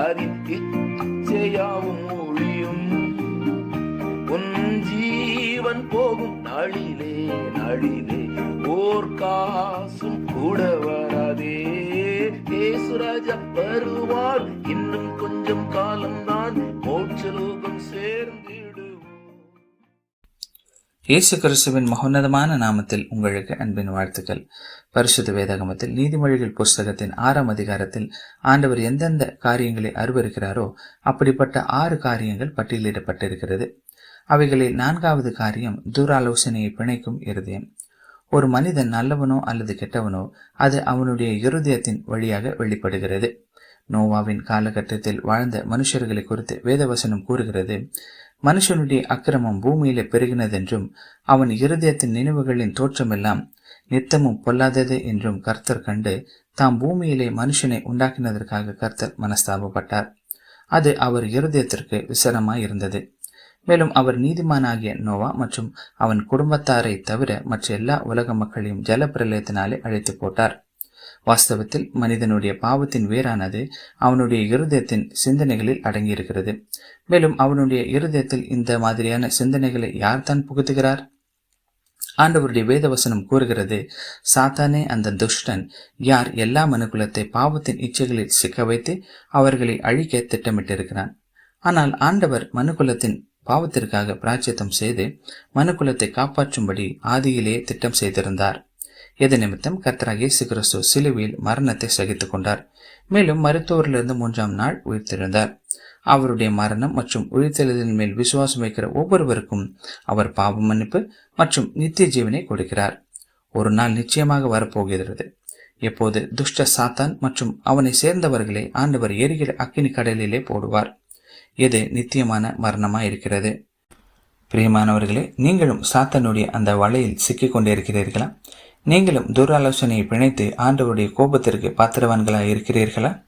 அதில் இச்சையாவும் ஒழியும் உன் ஜீவன் போகும் நாளிலே நாளிலே ஓர் காசும் கூட வராதே ஏசுராஜா வருவார் இன்னும் கொஞ்சம் கா இயேசு கிறிஸ்துவின் மகோன்னதமான நாமத்தில் உங்களுக்கு அன்பின் வாழ்த்துக்கள். பரிசுத்த வேதகமத்தில் நீதிமொழிகள் புஸ்தகத்தின் ஆறாம் அதிகாரத்தில் ஆண்டவர் எந்தெந்த காரியங்களை அருவருக்கிறாரோ அப்படிப்பட்ட ஆறு காரியங்கள் பட்டியலிடப்பட்டிருக்கிறது. அவைகளில் நான்காவது காரியம் தூராலோசனையை பிணைக்கும் இருதயம். ஒரு மனிதன் நல்லவனோ அல்லது கெட்டவனோ அது அவனுடைய இருதயத்தின் வழியாக வெளிப்படுகிறது. நோவாவின் காலகட்டத்தில் வாழ்ந்த மனுஷர்களை குறித்து வேதவசனம் கூறுகிறது மனுஷனுடைய அக்கிரமம் பூமியிலே பெருகினதென்றும் அவன் இருதயத்தின் நினைவுகளின் தோற்றமெல்லாம் நித்தமும் பொல்லாதது என்றும் கர்த்தர் கண்டு தாம் பூமியிலே மனுஷனை உண்டாக்கினதற்காக கர்த்தர் மனஸ்தாபப்பட்டார். அது அவர் இருதயத்திற்கு விசனமாய் இருந்தது மேலும் அவர் நீதிமானாகிய நோவா மற்றும் அவன் குடும்பத்தாரை தவிர மற்ற எல்லா உலக மக்களையும் ஜல பிரளயத்தினாலே அழைத்து போட்டார். வாஸ்தவத்தில் மனிதனுடைய பாவத்தின் வேரானது அவனுடைய இருதயத்தின் சிந்தனைகளில் அடங்கியிருக்கிறது. மேலும் அவனுடைய இருதயத்தில் இந்த மாதிரியான சிந்தனைகளை யார்தான் புகுத்துகிறார்? ஆண்டவருடைய வேதவசனம் கூறுகிறது சாத்தானே அந்த துஷ்டன் யார் எல்லா மனுக்குலத்தை பாவத்தின் இச்சைகளில் சிக்க வைத்து அவர்களை அழிக்க திட்டமிட்டிருக்கிறான். ஆனால் ஆண்டவர் மனுக்குலத்தின் பாவத்திற்காக பிராச்சியத்தம் செய்து மனுக்குலத்தை காப்பாற்றும்படி ஆதியிலே திட்டம் செய்திருந்தார். இது நிமித்தம் கர்த்தராக இயேசு கிறிஸ்து சிலுவையில் மரணத்தை சகித்துக் கொண்டார் மேலும் மருத்துவரிலிருந்து மூன்றாம் நாள் உயிர்த்தெழுந்தார். அவருடைய மரணம் மற்றும் உயிர்த்தெழுதலின் மேல் விசுவாசம் வைக்கிற ஒவ்வொருவருக்கும் அவர் பாவ மன்னிப்பு மற்றும் நித்திய ஜீவனை கொடுக்கிறார். ஒரு நாள் நிச்சயமாக வரப்போகிறது. எப்போது துஷ்ட சாத்தான் மற்றும் அவனை சேர்ந்தவர்களை ஆண்டவர் எரிகிற அக்கினி கடலிலே போடுவார். எது நித்தியமான மரணமாக இருக்கிறது பிரியமானவர்களே நீங்களும் சாத்தானுடைய அந்த வலையில் சிக்கிக் கொண்டிருக்கிறீர்களா நீங்களும் துராலோசனையை பிணைத்து ஆண்டவருடைய கோபத்திற்கு பாத்திரவான்களாக இருக்கிறீர்களா?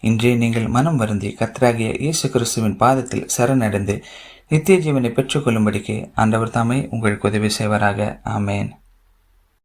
இன்றே நீங்கள் மனம் வருந்தி கத்தராகிய இயேசு கிறிஸ்துவின் பாதத்தில் சரணடைந்து நித்திய ஜீவனை பெற்றுக்கொள்ளும்படிக்கு ஆண்டவர் தாமே உங்களுக்கு உதவி செய்வாராக. ஆமேன்.